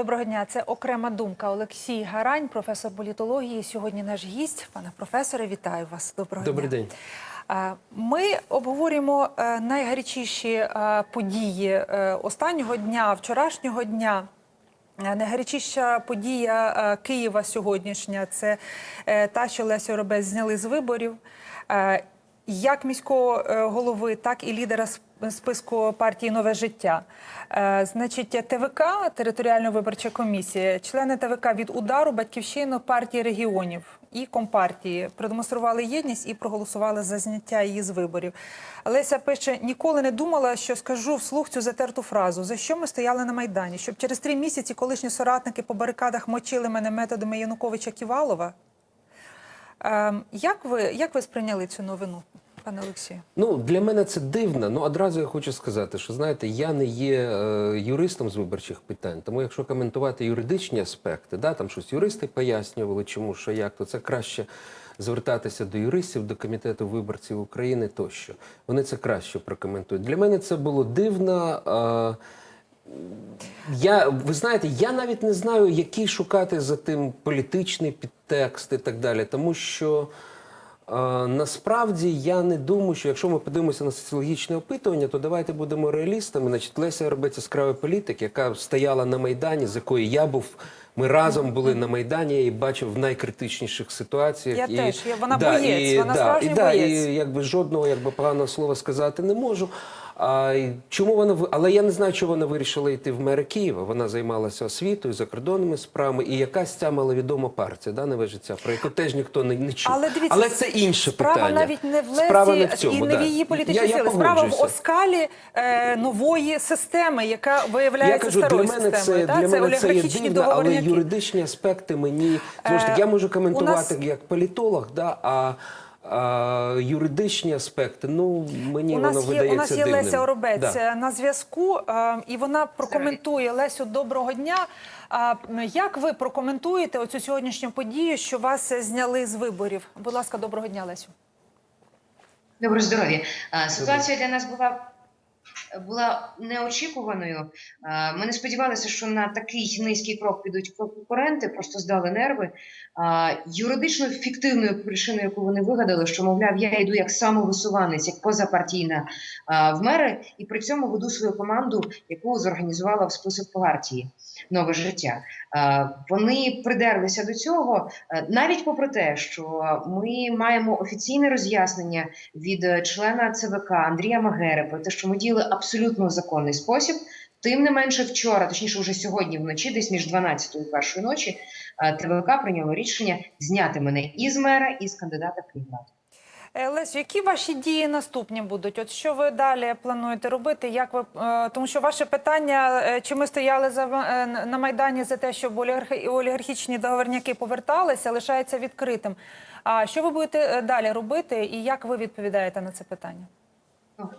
Доброго дня. Це окрема думка. Олексій Гарань, професор політології. Сьогодні наш гість. Пане професоре, вітаю вас. Доброго Добрий дня. день. Ми обговорюємо е, найгарячіші е, події е, останнього дня, вчорашнього дня. Найгарячіша подія Києва сьогоднішня це та, що Лесю Робець зняли з виборів. Як міського голови, так і лідера списку партії Нове життя. Е, Значить, ТВК, територіальна виборча комісія, члени ТВК від удару Батьківщину партії регіонів і компартії продемонстрували єдність і проголосували за зняття її з виборів. Леся пише: ніколи не думала, що скажу вслух цю затерту фразу. За що ми стояли на майдані? Щоб через три місяці колишні соратники по барикадах мочили мене методами Януковича Ківалова. Ем, як ви як ви сприйняли цю новину, пане Олексію? Ну для мене це дивно. Ну одразу я хочу сказати, що знаєте, я не є е, юристом з виборчих питань. Тому якщо коментувати юридичні аспекти, да там щось юристи пояснювали, чому що як, то це краще звертатися до юристів, до комітету виборців України тощо. Вони це краще прокоментують. Для мене це було дивно. Е, Я, ви знаєте, я навіть не знаю, який шукати за тим політичний підтекст і так далі, тому що насправді я не думаю, що якщо ми подивимося на соціологічне опитування, то давайте будемо реалістами. Значить, Леся робить яскравий політик, яка стояла на Майдані, з якої я був. Ми разом були на Майдані, я її бачив в найкритичніших ситуаціях. Я і, теж. Я- вона боєць, вона да, справжній і, да, боєць. І якби жодного якби поганого слова сказати не можу. А чому вона але я не знаю, чого вона вирішила йти в мери Києва. Вона займалася освітою, закордонними справами, і якась ця маловідома партія, да, нове життя, про яку теж ніхто не, не чув. Але дивіться, це інше справа питання. навіть не в Лесі Справа не в цьому, і не в її політичній Я- я. Справа в оскалі е, нової системи, яка Я виявляється кажу, для мене системою. це та? для мене це є дивно, але юридичні аспекти мені знову ж таки, я можу коментувати нас- як політолог, да, а, а юридичні аспекти, ну мені У воно є видається у нас є дивним. Леся Оробець Да. е, на зв'язку, е, і вона прокоментує Лесю. Доброго дня. Як ви прокоментуєте оцю сьогоднішню подію, що вас е, зняли з виборів? Будь ласка, доброго дня, Лесю. Доброго здоров'я. Ситуація для нас була. Була неочікуваною. Ми не сподівалися, що на такий низький крок підуть конкуренти, просто здали нерви. Юридичною фіктивною причиною, яку вони вигадали, що мовляв, я йду як самовисуванець, як позапартійна в мери, і при цьому веду свою команду, яку зорганізувала в список партії нове життя. Вони придерлися до цього, е, навіть попри те, що ми маємо офіційне роз'яснення від е, члена ЦВК Андрія Магери про те, що ми діяли абсолютно законний спосіб. Тим не менше, вчора, точніше, вже сьогодні вночі, десь між 12 і 1 ночі, е, ТВК прийняло рішення зняти мене із мера, і з кандидата в Київраду. Е, Лесю, які ваші дії наступні будуть? От що ви далі плануєте робити? Як ви е, тому, що ваше питання, чи ми стояли за на майдані за те, щоб олігархічні договорняки поверталися, лишається відкритим. А що ви будете далі робити, і як ви відповідаєте на це питання?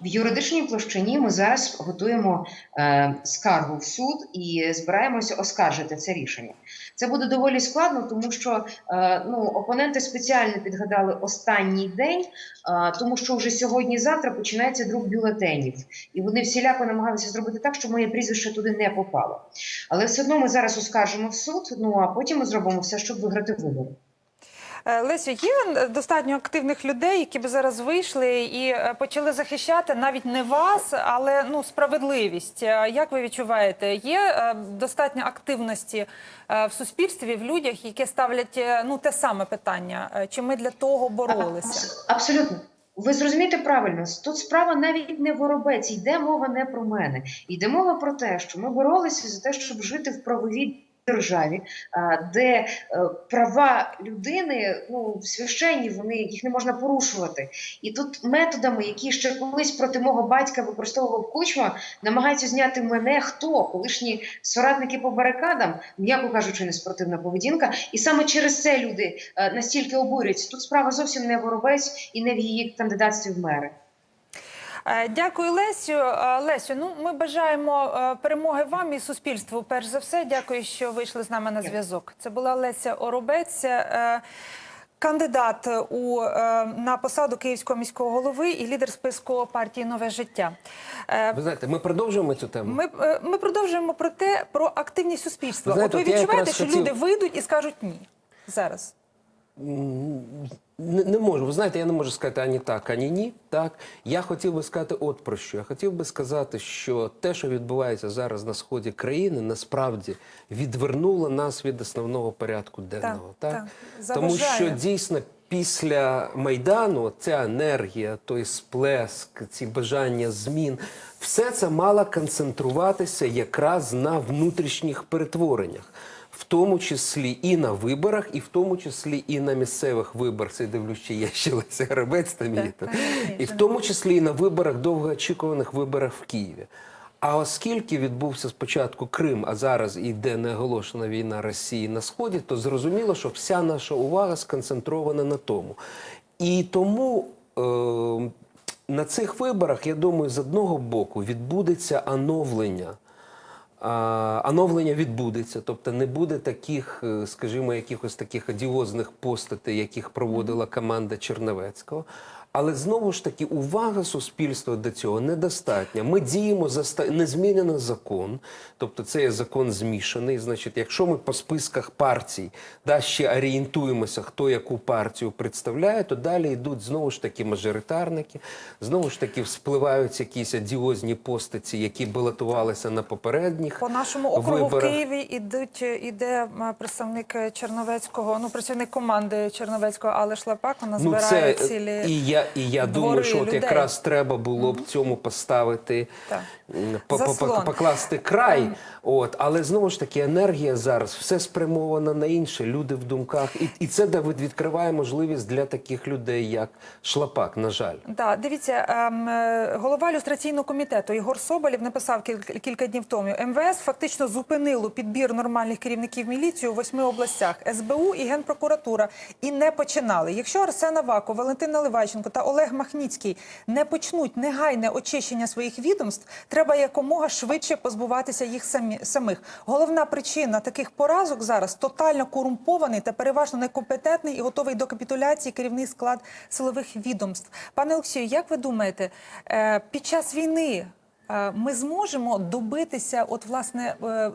В юридичній площині ми зараз готуємо е, скаргу в суд і збираємося оскаржити це рішення. Це буде доволі складно, тому що е, ну, опоненти спеціально підгадали останній день, е, тому що вже сьогодні-завтра починається друк бюлетенів, і вони всіляко намагалися зробити так, щоб моє прізвище туди не попало. Але все одно ми зараз оскаржимо в суд. Ну а потім ми зробимо все, щоб виграти вибори. Е, Лесю, є достатньо активних людей, які б зараз вийшли і е, почали захищати навіть не вас, але ну справедливість. Е, Як ви відчуваєте, є достатньо активності в суспільстві, в людях, які ставлять ну те саме питання? Чи ми для того боролися? Абсолютно. Ви зрозумієте правильно, тут справа навіть не воробець, йде мова не про мене. Йде мова про те, що ми боролися за те, щоб жити в правовій державі, де е, права людини ну священні, вони їх не можна порушувати. І тут методами, які ще колись проти мого батька використовував кучма, намагаються зняти мене хто, колишні соратники по барикадам, м'яко кажучи, неспортивна поведінка. І саме через це люди е, настільки обурюються. Тут справа зовсім не воробець і не в її кандидатстві в мери. Е, Дякую, Лесю. Е, Лесю, ну ми бажаємо е, перемоги вам і суспільству. Перш за все, дякую, що вийшли з нами на зв'язок. Це була Леся Оробець. кандидат у, на посаду київського міського голови і лідер списку партії Нове життя. Ви знаєте, ми продовжуємо цю тему. Ми, ми продовжуємо про те, про активність суспільства. Ви знаєте, от ви відчуваєте, що хотів- люди вийдуть і скажуть ні зараз. Не, не можу. Ви знаєте, я не можу сказати ані так, ані ні. Так я хотів би сказати, от про що я хотів би сказати, що те, що відбувається зараз на сході країни, насправді відвернуло нас від основного порядку денного. Так, Так, так. тому що дійсно після майдану ця енергія, той сплеск, ці бажання змін, все це мало концентруватися якраз на внутрішніх перетвореннях. В тому числі і на виборах, і в тому числі і на місцевих виборах. Це дивлюсь, чи є ще Леся Гребець там є. Так, І в тому числі і на виборах, довгоочікуваних виборах в Києві. А оскільки відбувся спочатку Крим, а зараз йде неоголошена війна Росії на сході, то зрозуміло, що вся наша увага сконцентрована на тому. І тому е, на цих виборах, я думаю, з одного боку відбудеться оновлення. Оновлення відбудеться, тобто не буде таких, е, скажімо, якихось таких одіозних постатей, яких проводила команда Черновецького. Але знову ж таки увага суспільства до цього недостатня. Ми діємо за ста- не змінено закон, тобто це є закон змішаний. Значить, якщо ми по списках партій да, ще орієнтуємося, хто яку партію представляє, то далі йдуть знову ж таки мажоритарники, знову ж таки вспливають якісь одіозні постаті, які балотувалися на попередніх По нашому округу виборах. в Києві ідуть, іде представник Черновецького, ну працівник команди Черновецького, але Шлапак, вона Ну, збирає це цілі. і я, і я двори думаю, що от людей. якраз треба було б цьому поставити, Так. Покласти край. От, але знову ж таки, енергія зараз все спрямована на інше. Люди в думках, і, і це Давид відкриває можливість для таких людей, як Шлапак. На жаль. Да, дивіться, ем, е, голова люстраційного комітету Ігор Соболєв написав кіль- кілька днів тому. МВС фактично зупинило підбір нормальних керівників міліції у восьми областях СБУ і Генпрокуратура і не починали. Якщо Арсен Аваков, Валентин Наливайченко та Олег Махніцький не почнуть негайне очищення своїх відомств, треба якомога швидше позбуватися їх самі самих. Головна причина таких поразок зараз тотально корумпований та переважно некомпетентний і готовий до капітуляції керівний склад силових відомств. Пане Олексію, як ви думаєте, е, під час війни ми зможемо добитися, от власне, е,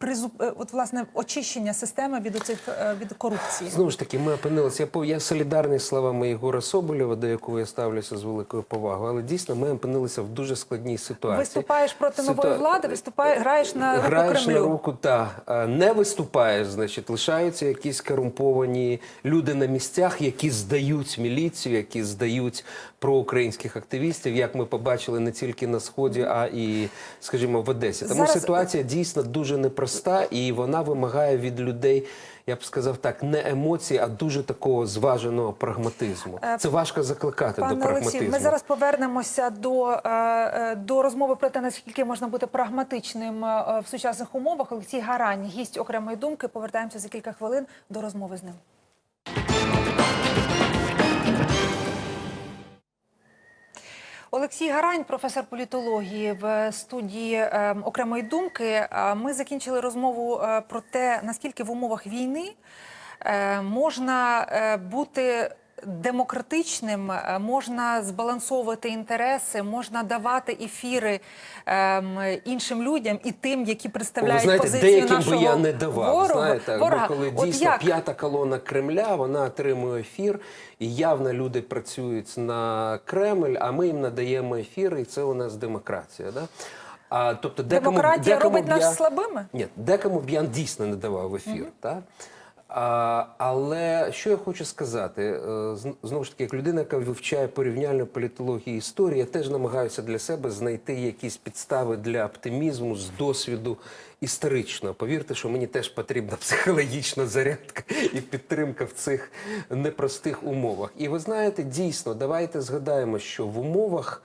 призуп- е, от власне очищення системи від оцих е, від корупції? Знову ж таки, ми опинилися. Я, я солідарний з словами Єгора Соболєва, до якого я ставлюся з великою повагою. Але дійсно ми опинилися в дуже складній ситуації. Виступаєш проти нової влади, виступаєш, граєш на руку Граєш Кремлю. на руку, та не виступаєш, значить, лишаються якісь корумповані люди на місцях, які здають міліцію, які здають проукраїнських активістів, як ми побачили не тільки на сході, а і, скажімо, в Одесі. Тому Зараз- ситуація дійсно дуже непроста, і вона вимагає від людей. Я б сказав так, не емоцій, а дуже такого зваженого прагматизму. Е, Це важко закликати до Пане прагматизму. Олексію, ми зараз повернемося до, е, е, до розмови про те, наскільки можна бути прагматичним в сучасних умовах. Олексій Гарань, гість окремої думки. Повертаємося за кілька хвилин до розмови з ним. Олексій Гарань, професор політології в студії е, окремої думки. Ми закінчили розмову е, про те, наскільки в умовах війни е, можна бути демократичним, е, можна збалансовувати інтереси, можна давати ефіри ем, іншим людям і тим, які Ви представляють знаєте, позицію деяким нашого би я не давав. ворога. знаєте, ворога. бо коли От дійсно як? п'ята колона Кремля, вона отримує ефір, і явно люди працюють на Кремль, а ми їм надаємо ефір, і це у нас демократія. Да? А, тобто, декому, Демократія декому робить б я- нас слабими? ні, декому б я дійсно не давав ефір. Так? А, але що я хочу сказати, Е, знову ж таки, як людина, яка вивчає порівняльну політологію і історію, я теж намагаюся для себе знайти якісь підстави для оптимізму з досвіду історичного. Повірте, що мені теж потрібна психологічна зарядка і підтримка в цих непростих умовах. І ви знаєте, дійсно, давайте згадаємо, що в умовах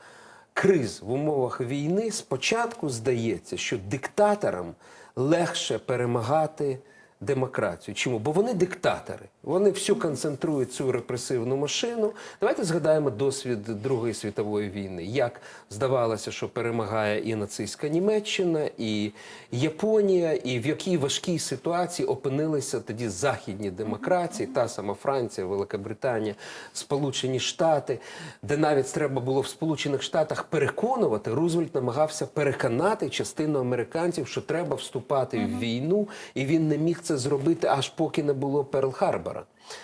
криз, в умовах війни спочатку здається, що диктаторам легше перемагати демократію. Чому? Бо вони диктатори. Вони всю концентрують цю репресивну машину. Давайте згадаємо досвід Другої світової війни. Як здавалося, що перемагає і нацистська Німеччина, і Японія, і в якій важкій ситуації опинилися тоді західні демократії, та сама Франція, Велика Британія, Сполучені Штати, де навіть треба було в Сполучених Штатах переконувати, Рузвельт намагався переконати частину американців, що треба вступати в війну, і він не міг це зробити аж поки не було Перл-Харбора.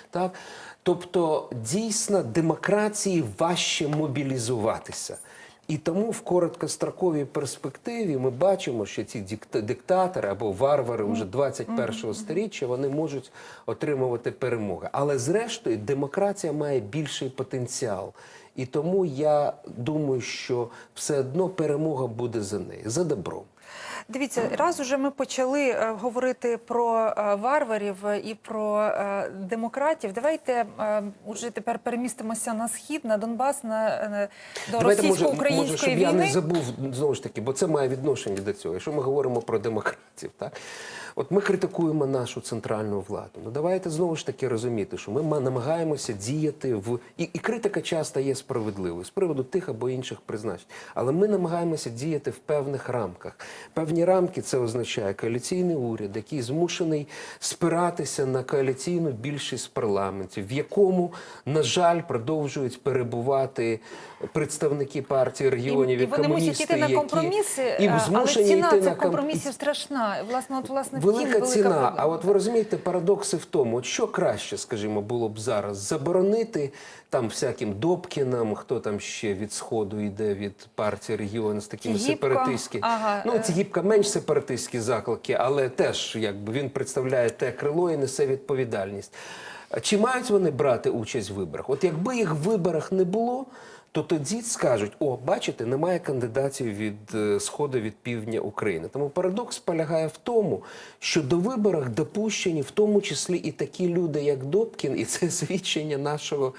Так? Тобто, дійсно, демократії важче мобілізуватися. І тому в короткостроковій перспективі ми бачимо, що ці диктатори або варвари вже 21-го сторіччя вони можуть отримувати перемоги. Але зрештою демократія має більший потенціал. І тому я думаю, що все одно перемога буде за нею, за добром. Дивіться, раз уже ми почали е, говорити про е, варварів і про е, демократів. Давайте е, уже тепер перемістимося на схід, на Донбас, на, е, до Давайте, може, може, російсько-української щоб я не забув знову ж таки, бо це має відношення до цього. Якщо ми говоримо про демократів, так от ми критикуємо нашу центральну владу. Ну давайте знову ж таки розуміти, що ми намагаємося діяти в і, і критика часто є справедливою з приводу тих або інших призначень. Але ми намагаємося діяти в певних рамках. Певні рамки це означає коаліційний уряд, який змушений спиратися на коаліційну більшість в парламенті, в якому, на жаль, продовжують перебувати представники партії регіонів і, і, вони мусять йти на які компроміси, і е, але ціна цих на ком- компромісів страшна. Власне, от власне в Велика ціна. проблема. А от ви розумієте, парадокси в тому, от що краще, скажімо, було б зараз заборонити там всяким Добкінам, хто там ще від сходу йде від партії регіону з такими сепаратистськими. Ага, Ну е. ці гібка менш сепаратистські заклики, але теж якби він представляє те крило і несе відповідальність. Чи мають вони брати участь в виборах? От якби їх в виборах не було. То тоді скажуть: о, бачите, немає кандидатів від е, сходу від півдня України. Тому парадокс полягає в тому, що до виборах допущені в тому числі і такі люди, як Добкін, і це свідчення нашого,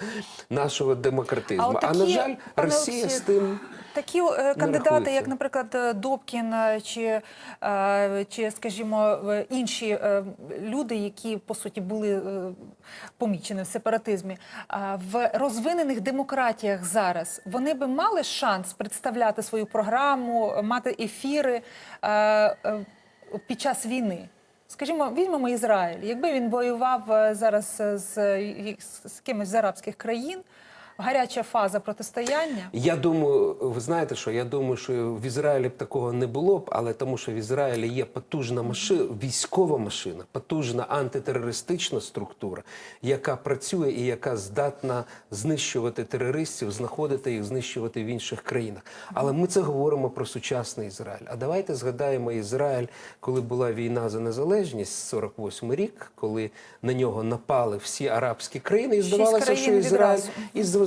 нашого демократизму. А, такі, на жаль, Росія Олексій... з тим. Такі е, кандидати, як, наприклад, е, Добкін е, чи, чи скажімо, інші люди, які по суті були помічені в сепаратизмі, в розвинених демократіях зараз вони би мали шанс представляти свою програму, мати ефіри під час війни. Скажімо, візьмемо Ізраїль. Якби він воював зараз з, з, з кимось з арабських країн, гаряча фаза протистояння. Я думаю, ви знаєте, що я думаю, що в Ізраїлі б такого не було б, але тому, що в Ізраїлі є потужна машина, військова машина, потужна антитерористична структура, яка працює і яка здатна знищувати терористів, знаходити їх, знищувати в інших країнах. Але ми це говоримо про сучасний Ізраїль. А давайте згадаємо Ізраїль, коли була війна за незалежність, 48 рік, коли на нього напали всі арабські країни, і здавалося, що Ізраїль відразу.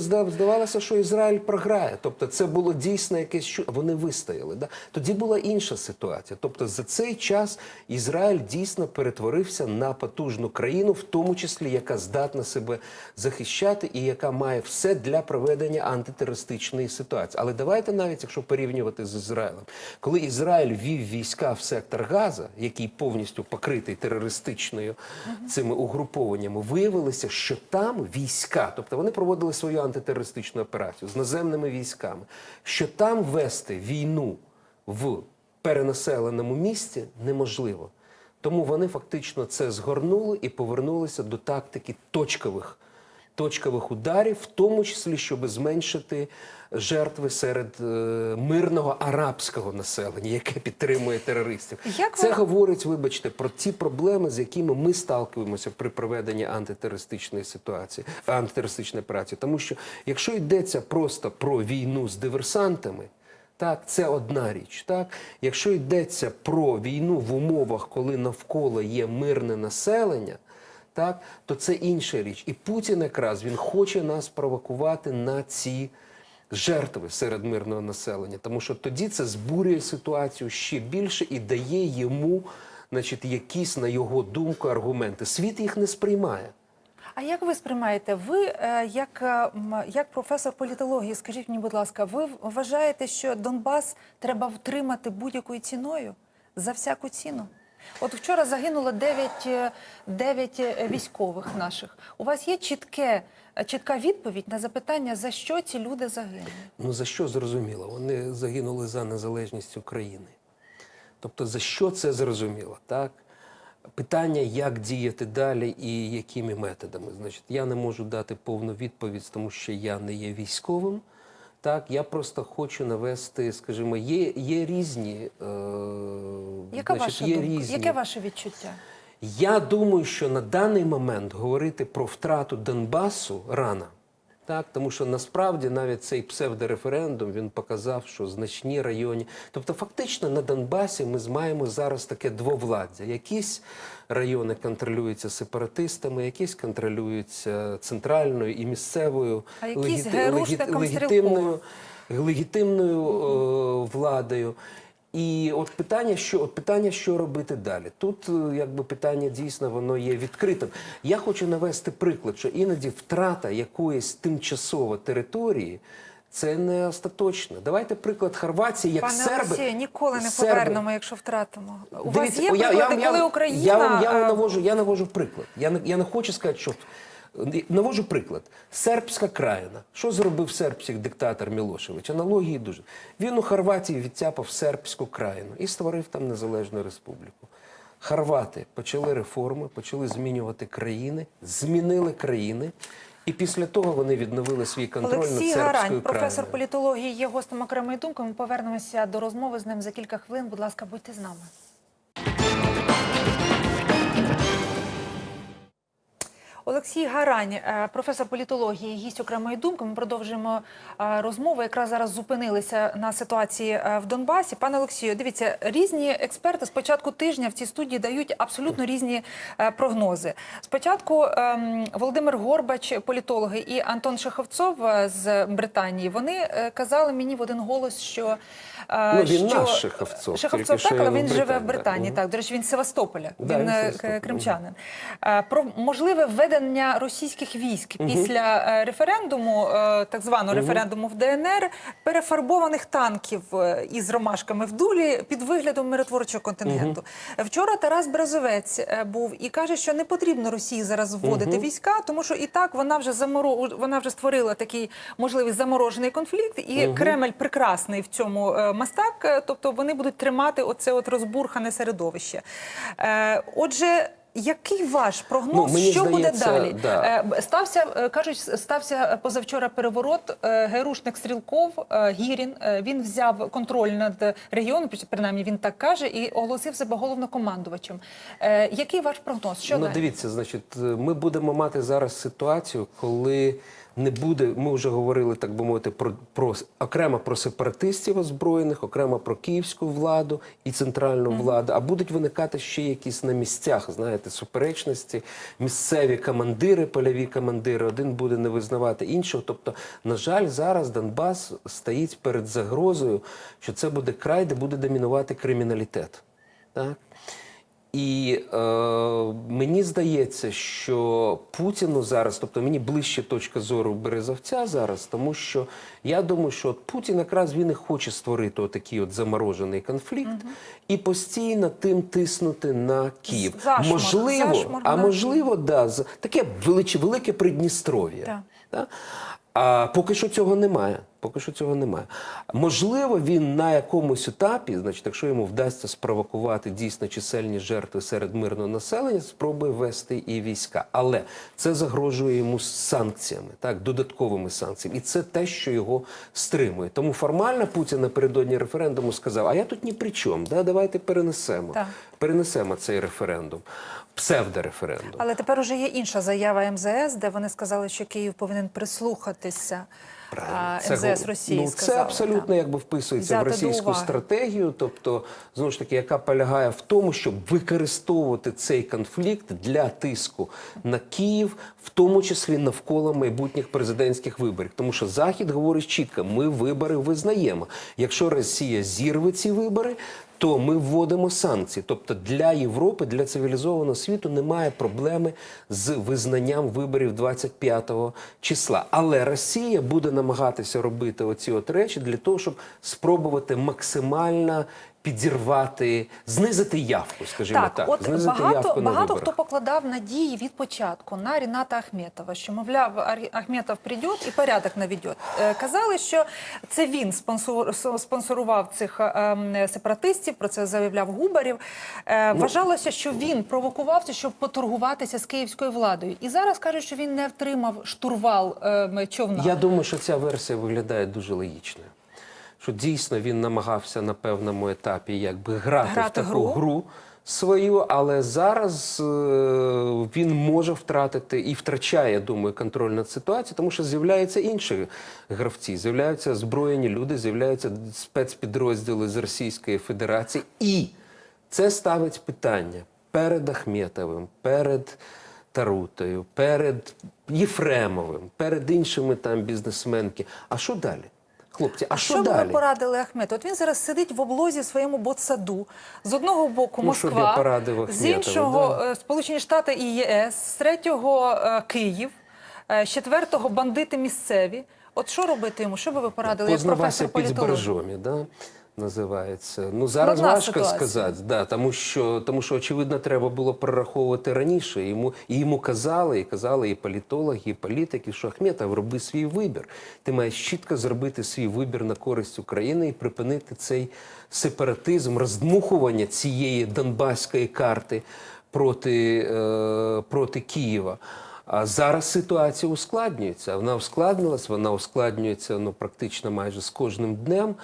Зда- здавалося, що Ізраїль програє. Тобто це було дійсно якесь що вони вистояли. Да? Тоді була інша ситуація. Тобто за цей час Ізраїль дійсно перетворився на потужну країну, в тому числі яка здатна себе захищати і яка має все для проведення антитерористичної ситуації. Але давайте навіть, якщо порівнювати з Ізраїлем, коли Ізраїль вів війська в сектор Газа, який повністю покритий терористичною цими угрупованнями, виявилося, що там війська, тобто вони проводили свою антитерористичну операцію з наземними військами, що там вести війну в перенаселеному місті неможливо. Тому вони фактично це згорнули і повернулися до тактики точкових точкових ударів, в тому числі, щоб зменшити жертви серед е, мирного арабського населення, яке підтримує терористів. Як Це ви- говорить, вибачте, про ті проблеми, з якими ми сталкуємося при проведенні антитерористичної ситуації, антитерористичної операції. Тому що якщо йдеться просто про війну з диверсантами. Так, це одна річ. Так, якщо йдеться про війну в умовах, коли навколо є мирне населення, так, то це інша річ. І Путін якраз він хоче нас провокувати на ці жертви серед мирного населення, тому що тоді це збурює ситуацію ще більше і дає йому, значить, якісь на його думку аргументи. Світ їх не сприймає. А як ви сприймаєте? Ви е, як, е, як професор політології, скажіть мені, будь ласка, ви вважаєте, що Донбас треба втримати будь-якою ціною за всяку ціну? От вчора загинуло 9, е, 9 е, військових наших. У вас є чітке, е, чітка відповідь на запитання, за що ці люди загинули? Ну за що зрозуміло? Вони загинули за незалежність України. Тобто, за що це зрозуміло? Так? Питання, як діяти далі і якими методами. Значить, я не можу дати повну відповідь, тому що я не є військовим. Так, я просто хочу навести, скажімо, є, є різні. Е, Яка значить, ваша є думка? різні. Яке ваше відчуття? Я думаю, що на даний момент говорити про втрату Донбасу рано. Так, тому що насправді навіть цей псевдореферендум він показав, що значні районі, тобто фактично на Донбасі ми маємо зараз таке двовладдя. Якісь райони контролюються сепаратистами, якісь контролюються центральною і місцевою А легіти- ГРУшником легітимною, легітимною е, владою. І от питання, що от питання, що робити далі? Тут е, якби питання дійсно воно є відкритим. Я хочу навести приклад, що іноді втрата якоїсь тимчасово території. Це не остаточно. Давайте приклад Хорватії, як Пане серби. Олексію, ніколи не серби- повернемо, якщо втратимо. У вас є я- я приклади, вам- я коли Україна... Я вам, я е, навожу, я навожу приклад. Я не, я не хочу сказати, що... Навожу приклад. Сербська країна. Що зробив сербський диктатор Мілошевич? Аналогії дуже. Він у Хорватії відтяпав сербську країну і створив там незалежну республіку. Хорвати почали реформи, почали змінювати країни, змінили країни, і після того вони відновили свій контроль Олексій над сербською Гарань, професор країною. політології, є гостем окремої думки. Ми повернемося до розмови з ним за кілька хвилин. Будь ласка, будьте з нами. Олексій Гарань, е, професор політології, гість окремої думки. Ми продовжуємо е, розмову. Якраз зараз зупинилися на ситуації е, в Донбасі. Пане Олексію, дивіться, різні експерти з початку тижня в цій студії дають абсолютно різні прогнози. Спочатку ем, Володимир Горбач, політологи, і Антон Шаховцов з Британії. Вони казали мені в один голос, що Ну, він що... наш Шаховцов, Шаховцов так, але він живе в Британії, так. Так, до речі, він з Севастополя. Да, він він кримчанин. Про можливе введення російських військ після е, референдуму, е, так званого референдуму в ДНР, перефарбованих танків е, із ромашками в дулі під виглядом миротворчого контингенту. Вчора Тарас Бразовець був і каже, що не потрібно Росії зараз вводити війська, тому що і так вона вже заморо... вона вже створила такий можливий заморожений конфлікт, і Кремль прекрасний в цьому мастак. Тобто вони будуть тримати оце от розбурхане середовище. Отже. Який ваш прогноз? Ну, що що буде далі? да. Е, Стався, е, кажуть, стався позавчора переворот. Е, Герушник Стрілков Гірін. Він взяв контроль над регіоном, принаймні він так каже, і оголосив себе головнокомандувачем. Який ваш прогноз? Що ну, далі? дивіться, значить, ми будемо мати зараз ситуацію, коли не буде. Ми вже говорили, так би мовити, про, про окремо про сепаратистів озброєних, окремо про київську владу і центральну владу. А будуть виникати ще якісь на місцях, знаєте, суперечності, місцеві командири, польові командири. Один буде не визнавати іншого. Тобто, на жаль, зараз Донбас стоїть перед загрозою, що це буде край, де буде домінувати криміналітет. Так? І е, мені здається, що Путіну зараз, тобто мені ближче точка зору Березовця зараз, тому що я думаю, що от Путін якраз він і хоче створити отакий от заморожений конфлікт і постійно тим тиснути на Київ. Зашморг, можливо, зашморг а можливо, да, таке величе, велике Придністров'я. Так. Да? А поки що цього немає. Поки що цього немає. Можливо, він на якомусь етапі, значить, якщо йому вдасться спровокувати дійсно чисельні жертви серед мирного населення, спробує вести і війська. Але це загрожує йому санкціями, так, додатковими санкціями. І це те, що його стримує. Тому формально Путін напередодні референдуму сказав: а я тут ні при чому, да, давайте перенесемо. Так. Перенесемо цей референдум, псевдореферендум. Але тепер уже є інша заява МЗС, де вони сказали, що Київ повинен прислухатися. Це МЗС Росії ну, сказали. це абсолютно так. якби вписується Взяти в російську стратегію, тобто знову ж таки, яка полягає в тому, щоб використовувати цей конфлікт для тиску на Київ, в тому числі навколо майбутніх президентських виборів. Тому що Захід говорить чітко: ми вибори визнаємо. Якщо Росія зірве ці вибори. То ми вводимо санкції. Тобто для Європи, для цивілізованого світу немає проблеми з визнанням виборів 25 числа. Але Росія буде намагатися робити оці от речі для того, щоб спробувати максимально підірвати, знизити явку, скажімо так. Так, от знизити багато, явку на багато виборах. хто покладав надії від початку на Ріната Ахметова, що, мовляв, Ахметов прийде і порядок наведет. Е, Казали, що це він спонсор, спонсорував цих е, ем, сепаратистів, про це заявляв Губарів. Е, Ну, Вважалося, що він провокував це, щоб поторгуватися з київською владою. І зараз кажуть, що він не втримав штурвал е, човна. Я думаю, що ця версія виглядає дуже логічною. Що дійсно він намагався на певному етапі якби грати, Грати в таку гру. гру. свою, але зараз е, він може втратити і втрачає, думаю, контроль над ситуацією, тому що з'являються інші гравці, з'являються озброєні люди, з'являються спецпідрозділи з Російської Федерації, і це ставить питання перед Ахметовим, перед Тарутою, перед Єфремовим, перед іншими там бізнесменки. А що далі? Хлопці, а, що, що далі? ви порадили Ахмету? От він зараз сидить в облозі в своєму ботсаду. З одного боку Ну, Москва, порадив з іншого да. е, Сполучені Штати і ЄС, з третього е, Київ, е, з четвертого бандити місцеві. От що робити йому? Що би ви порадили як Познавайся професор під політолог? збережомі, да? Називається. Ну зараз Складна важко ситуація. сказати, да, тому що тому що очевидно треба було прораховувати раніше. Йому і йому казали, і казали і політологи, і політики, що Ахметов, роби свій вибір. Ти маєш чітко зробити свій вибір на користь України і припинити цей сепаратизм, роздмухування цієї донбаської карти проти, е, проти Києва. А зараз ситуація ускладнюється. Вона ускладнилась, вона ускладнюється ну, практично майже з кожним днем.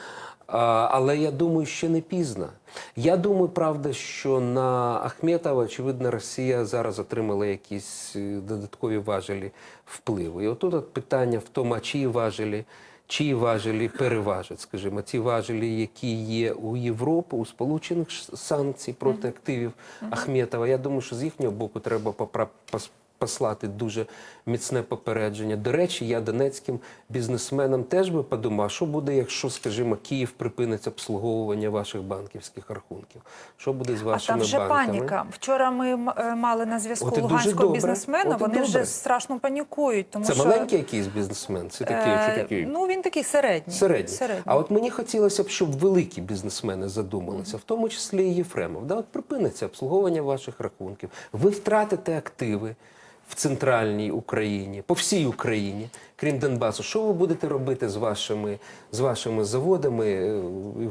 Але я думаю, ще не пізно. Я думаю, правда, що на Ахметова, очевидно, Росія зараз отримала якісь е, додаткові важелі впливу. І отут от питання в тому, а чиї важелі, чиї важелі переважать, скажімо, ті важелі, які є у Європи, у Сполучених санкцій проти активів Ахметова. Я думаю, що з їхнього боку треба попра- послати дуже міцне попередження. До речі, я донецьким бізнесменам теж би подумав, що буде, якщо, скажімо, Київ припинить обслуговування ваших банківських рахунків. Що буде з А там вже банками? паніка. Вчора ми е, мали на зв'язку луганського бізнесмена. Вони вже страшно панікують. Тому Це що, маленький якийсь бізнесмен? Це такий, е, чи такий? Ну він такий середній. Середній. А от мені хотілося б, щоб великі бізнесмени задумалися, в тому числі і Єфремов. Да, от припиниться обслуговування ваших рахунків. Ви втратите активи в центральній Україні, по всій Україні, крім Донбасу. Що ви будете робити з вашими, з вашими заводами? е,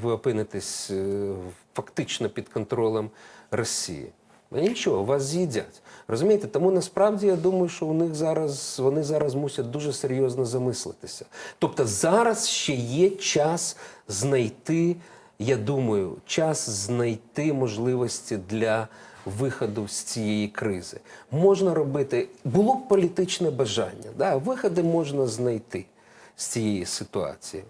Ви опинитесь е, фактично під контролем Росії. Ну, Нічого, вас з'їдять. Розумієте? Тому насправді я думаю, що у них зараз вони зараз мусять дуже серйозно замислитися. Тобто зараз ще є час знайти, я думаю, час знайти можливості для виходу з цієї кризи. Можна робити, було б політичне бажання, да, виходи можна знайти з цієї ситуації.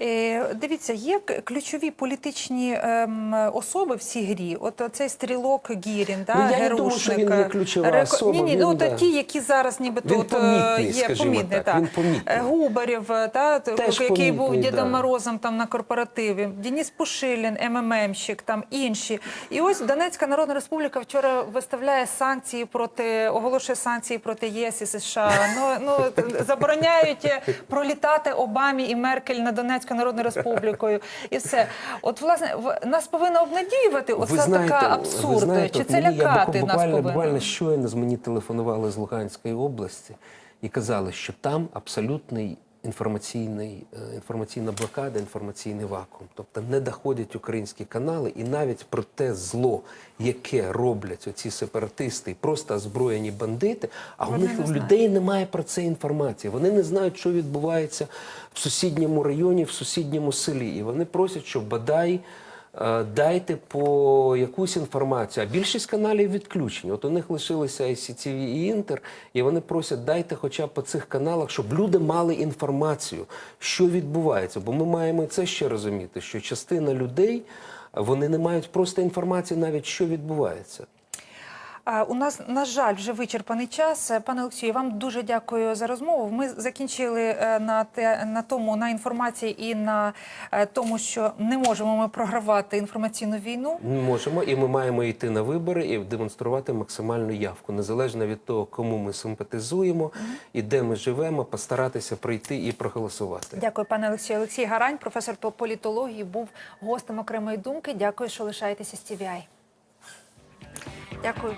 Е, Дивіться, є ключові політичні ем, особи в цій грі. От цей стрілок Гірін, да, Ну, я не думаю, що він є ключова особа, Ні, ні, він, ну да. ті, які зараз нібито Він е, помітний, є помітний, так, він помітний. Е, Губарєв, е, та, Теж який був Дідом да. Морозом там на корпоративі, Деніс Пушилін, МММщик, там інші. І ось Донецька Народна Республіка вчора виставляє санкції проти, оголошує санкції проти ЄС і США. Ну, ну забороняють пролітати Обамі і Меркель на Донецьку Народну Республікою. І все. От власне в нас повинно обнадіювати оця така абсурд. знаєте, Чи це мені, лякати бу- нас повинно? буквально щойно з мені телефонували з Луганської області і казали, що там абсолютний інформаційний, е, інформаційна блокада, інформаційний вакуум. Тобто не доходять українські канали, і навіть про те зло, яке роблять оці сепаратисти просто озброєні бандити, а у них у людей немає про це інформації. Вони не знають, що відбувається в сусідньому районі, в сусідньому селі. І вони просять, щоб бодай. Е, Дайте по якусь інформацію. А більшість каналів відключені. От у них лишилися ICTV і Інтер, і вони просять, дайте хоча б по цих каналах, щоб люди мали інформацію, що відбувається. Бо ми маємо це ще розуміти, що частина людей вони не мають просто інформації навіть, що відбувається. У нас, на жаль, вже вичерпаний час. Е, Пане Олексію, вам дуже дякую за розмову. Ми закінчили е, на, те, на тому, на інформації і на е, тому, що не можемо ми програвати інформаційну війну. Можемо, і ми маємо йти на вибори і демонструвати максимальну явку, незалежно від того, кому ми симпатизуємо і де ми живемо, постаратися прийти і проголосувати. Дякую, пане Олексію. Олексій Гарань, професор по політології, був гостем окремої думки. Дякую, що лишаєтеся з TVI. Дякую.